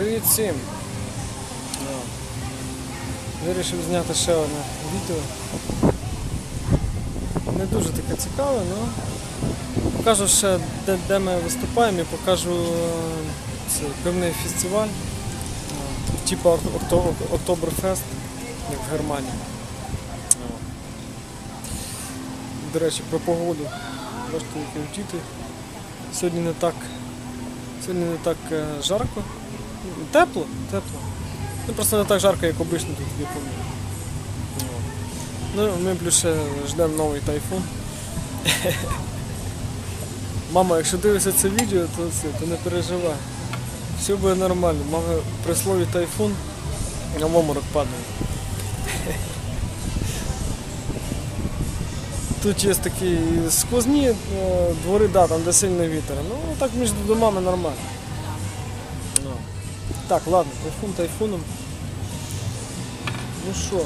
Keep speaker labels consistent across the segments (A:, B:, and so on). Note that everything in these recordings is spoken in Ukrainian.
A: Привіт всім! Ну, Вирішив зняти ще одне відео. Не дуже таке цікаве, але покажу ще де, де ми виступаємо і покажу е, це, певний фестиваль, е, типу Окто- Окто- Октоберфест, як в Германії. До речі, про погоду. Бачите, які діти. Сьогодні не так Сьогодні не так е, жарко. Тепло, тепло. Ну просто не так жарко, як обично тут в Японії. Ну, ми ще ждемо новий тайфун. Мама, якщо дивишся це відео, то, це, то не переживай. Все буде нормально. Мама при слові тайфун на в обморок падає. Тут є такі сквозні е, двори, да, там де сильний вітер. Ну так між домами нормально. Так, ладно, тайфун тайфуном. Ну що?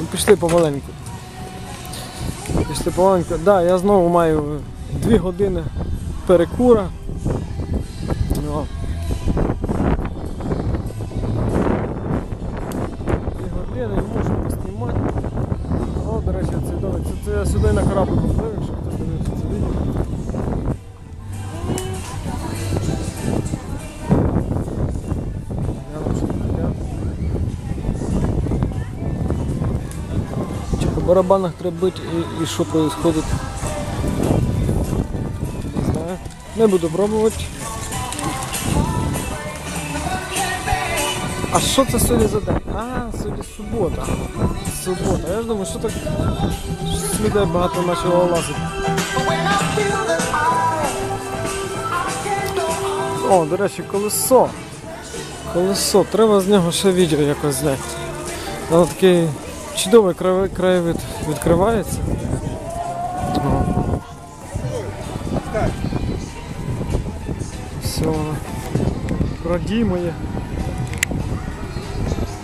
A: Ну, пішли помаленьку. Пішли помаленьку. Так, да, я знову маю дві години перекура. Ну. Дві години можу поснімати. О, до речі, це. Це, це я сюди на корабль поплив, барабанах треба бити і, і що відбувається? Не знаю. Не буду пробувати. А що це сьогодні за день? А, сьогодні субота. Субота. Я ж думаю, що так людей багато почало лазити. О, до речі, колесо. Колесо. Треба з нього ще відео якось зняти. Воно такий чудовий краєвид, відкривається. Все воно. Радімо є.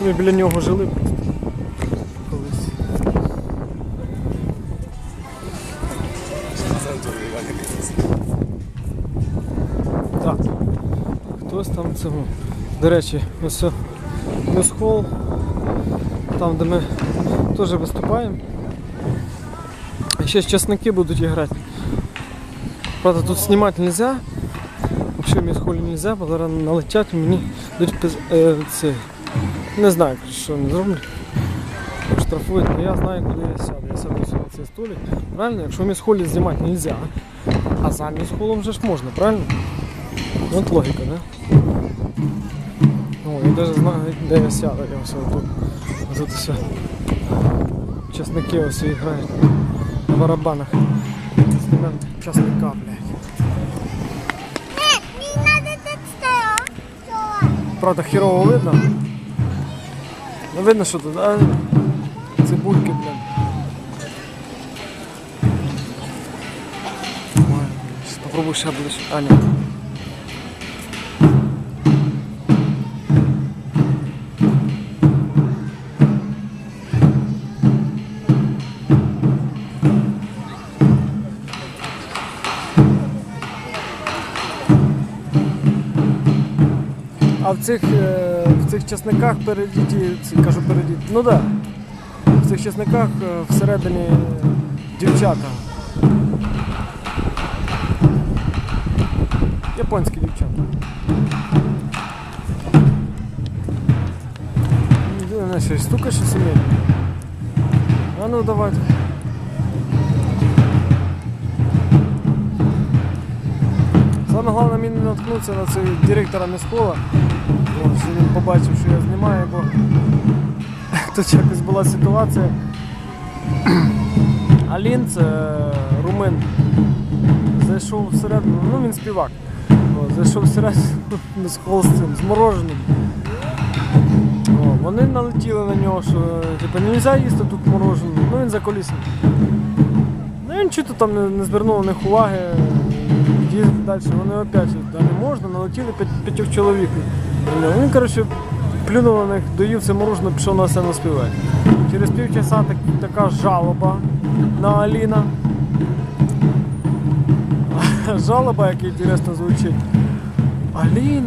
A: Ми біля нього жили просто колись. Так. Хтось там цього. До речі, ось мюзхол, там де ми теж виступаємо. Ще часники будуть грати. Правда, тут знімати не можна. Взагалі в мюзхолі не можна, бо зараз налетять мені пиз- е, це, не знаю, що вони зроблять. Штрафують, але я знаю, куди я сяду. Я сяду сюди на цей столик. Правильно? Якщо в міськолі знімати не можна, а за міськолом вже ж можна, правильно? Ну, От логіка, да? О, я навіть знаю, де я сяду. Я все тут показати, що часники ось грають на барабанах. Знімемо часника, блядь. Правда, херово видно. Ну видно, що тут, а цибульки, блядь. Попробуй ще будеш. А, ні. А в цих, е, в цих часниках передіті, кажу передіті, ну так. Да. В цих часниках е, всередині дівчата. Японські дівчата. Щось стука щось уміє. А ну давайте. Саме головне мені не наткнутися на цей директора міськола. Ось, він побачив, що я знімаю, бо тут якось була ситуація. Алін, це румин, зайшов всередину, ну він співак. Зайшов всередину з цим, з мороженим. Вони налетіли на нього, що типу, не можна їсти тут морожене, ну він за колісом. Ну він чого там не звернув на них уваги, їздив далі, вони опять да не можна, налетіли п'ятьох чоловік. Він, коротше, плюнув на них, доїв це морожене, пішов на сцену співати. Через півчаса так, така жалоба на Аліна. жалоба, як інтересно звучить. Алін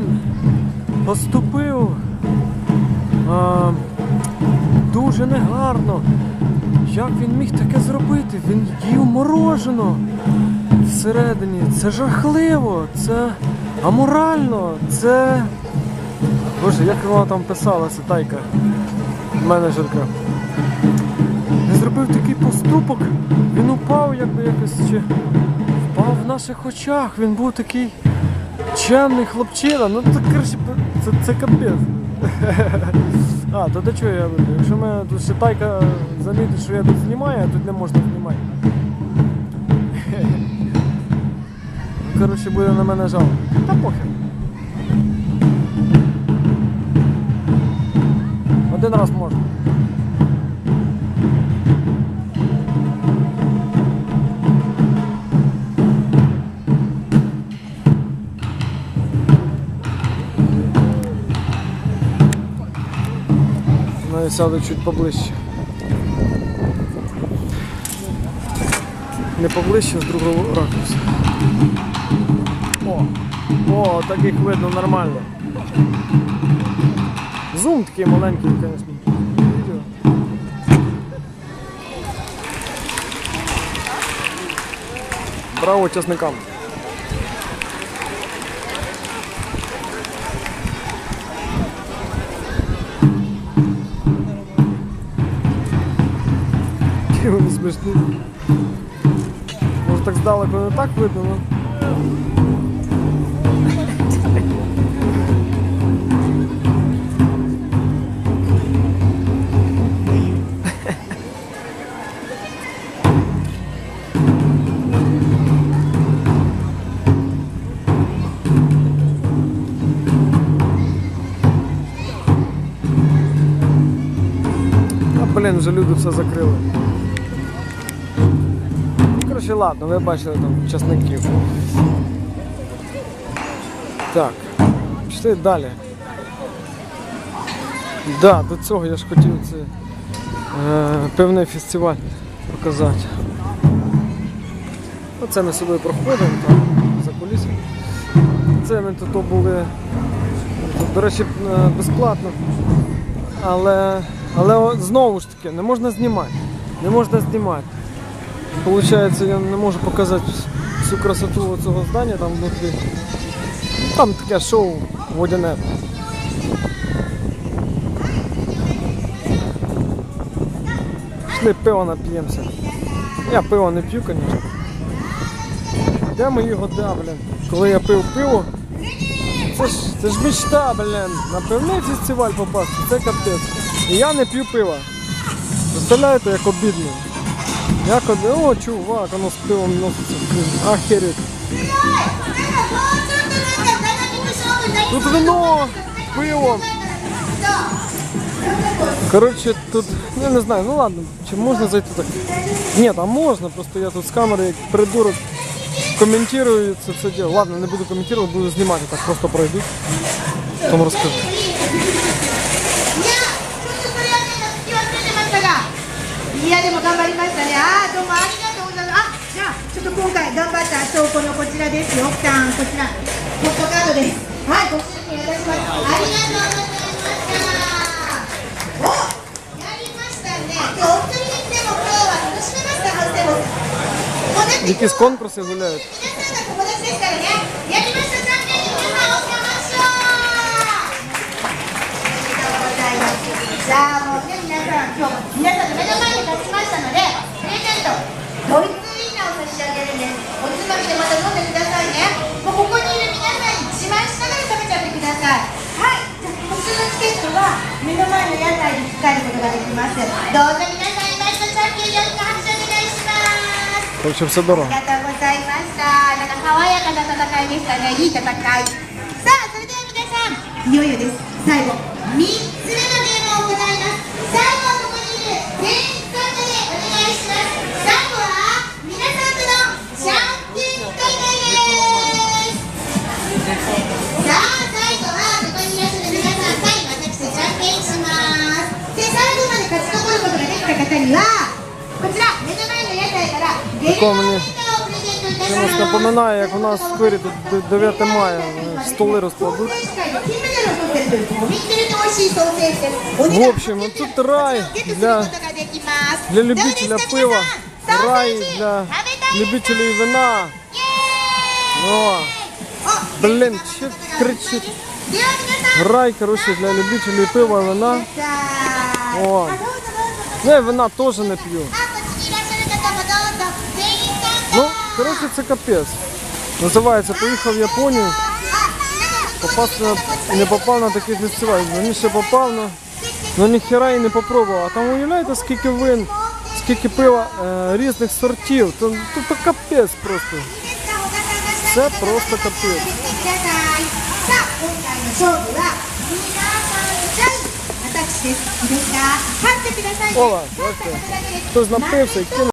A: поступив а, дуже негарно. Як він міг таке зробити? Він їв морожено всередині. Це жахливо, це аморально, це. Боже, як вона там писала, ця тайка, менеджерка. Не зробив такий поступок, він упав якби якось чи впав в наших очах. Він був такий чемний хлопчина. Ну це коротше, це, це капець. А, то до чого я веду? Якщо мене тут ще тайка замітить, що я тут знімаю, а тут не можна знімати. Коротше, буде на мене жалко. Та похер. Один раз можна. Ну і сяду чуть поближче. Не поближче, з другого ракурсу. О! О, так їх видно нормально. Зум такий маленький, звісно. Браво часникам. Вони смішні. Може так здалеку не так видно, ну. Вже люди все закрили. Ну, Коротше, ладно, ви бачили там часників. Так, пішли далі. Да, до цього я ж хотів це е, певний фестиваль показати. Оце ми собі проходимо там за кулісами. Це ми тут були, до речі, е, безплатно. Але, але знову ж таки, не можна знімати. Не можна знімати. Получається, я не можу показати всю красоту цього здання там внутрі. Там таке шоу водяне. Ми пиво нап'ємося. Я пиво не п'ю, звісно. Де мої года, блін? Коли я пив пиво, це ж, це ж мечта, блін. На пивний фестиваль попасти, це капець. І я не п'ю пива. Представляєте, як обідно. Як обідно. О, чувак, воно з пивом носиться. Блін, Ахерить. Тут вино, пиво. Коротше, тут, ну, я не знаю, ну ладно, чи можна зайти так? Ні, там можна, просто я тут з камери як придурок коментую це все діло. Ладно, не буду коментувати, буду знімати, так просто пройду. Потім розкажу.
B: いや、でも頑張りましたね。あー、どうもありがとうございます。あ、じゃあ、ちょっと今回頑張った証拠のこちらですよ。奥さん、こちら、ポストカードです。はい、ご出品いたします。ありがとうございました。お、やりましたね。今日お一人にしても、今目の前の屋台に帰ることができます。どうぞ皆さんイベントチャンピオンよろしくお願いします。ありがとうございました。なんか爽やかな戦いでしたね。いい戦い。さあそれでは皆さんいよいよです。最後3つ目ることができた方には、こちら目の前の屋台からゲルマーメーカーをプレゼントいた
A: Чомусь напоминає, як у нас в сквері тут 9 мая вони столи розкладуть.
B: 大会の金メダルを取ってるというとびっくりと美味しいソーセージです。お値
A: В
B: 段
A: общем, тут рай
B: ゲットする
A: для,
B: ことができます。
A: для
B: どうです
A: любителя
B: か
A: пива,
B: 皆さん
A: рай
B: ソーセージ
A: для
B: 食べたいですか
A: любителей вина.
B: イエーイ
A: О,
B: お
A: блин, че кричит.
B: では皆さん
A: Рай, короче, для любителей пива, вина.
B: さあ
A: О.
B: あどうぞ
A: Ну я вина теж не
B: п'ю.
A: Ну, коротше, це капець. Називається Поїхав в Японію. Попав не попав на такий фестиваль. Ну, Раніше попав на... Ну ніхера і не попробував. А там уявляєте, скільки вин, скільки пива е, різних сортів. Тут то капець просто. Це просто капець.
B: ですが、立ってください、ね。立ったことだけです。